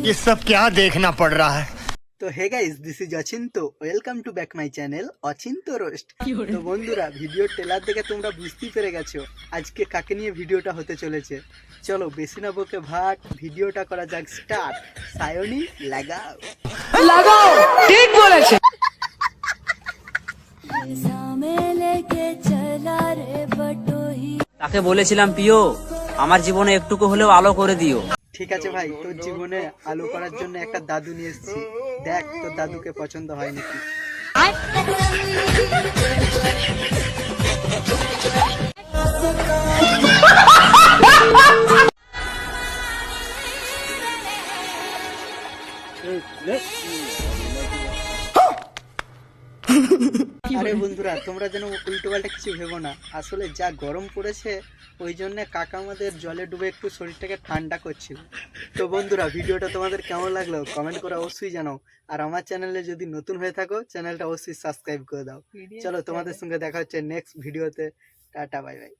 ये सब क्या देखना पड़ रहा है তো hey guys this is Achinta welcome to back my channel Achinta roast তো বন্ধুরা ভিডিও টেলার দেখে তোমরা বুঝতেই পেরে গেছো আজকে কাকে নিয়ে ভিডিওটা হতে চলেছে চলো বেশি না বকে ভাট ভিডিওটা করা যাক স্টার্ট সায়নি লাগাও सामे लेके चला रे बटोही তাকে বলেছিলাম পিও আমার জীবনে একটুকু হলেও আলো করে দিও ঠিক আছে ভাই তোর জীবনে আলো করার জন্য একটা দাদু নিয়ে এসেছি। দেখ তোর দাদুকে পছন্দ হয় নাকি? আরে বন্ধুরা তোমরা যেন উল্টো পাল্টা কিছু ভেবো না। আসলে যা গরম পড়েছে ওই জন্য কাকা আমাদের জলে ডুবে একটু শরীরটাকে ঠান্ডা করছিল। তো বন্ধুরা ভিডিওটা তোমাদের কেমন লাগল? কমেন্ট করে অবশ্যই জানাও। আর আমার চ্যানেলে যদি নতুন হয়ে থাকো চ্যানেলটা অবশ্যই সাবস্ক্রাইব করে দাও। চলো তোমাদের সঙ্গে দেখা হচ্ছে নেক্সট ভিডিওতে টাটা বাই বাই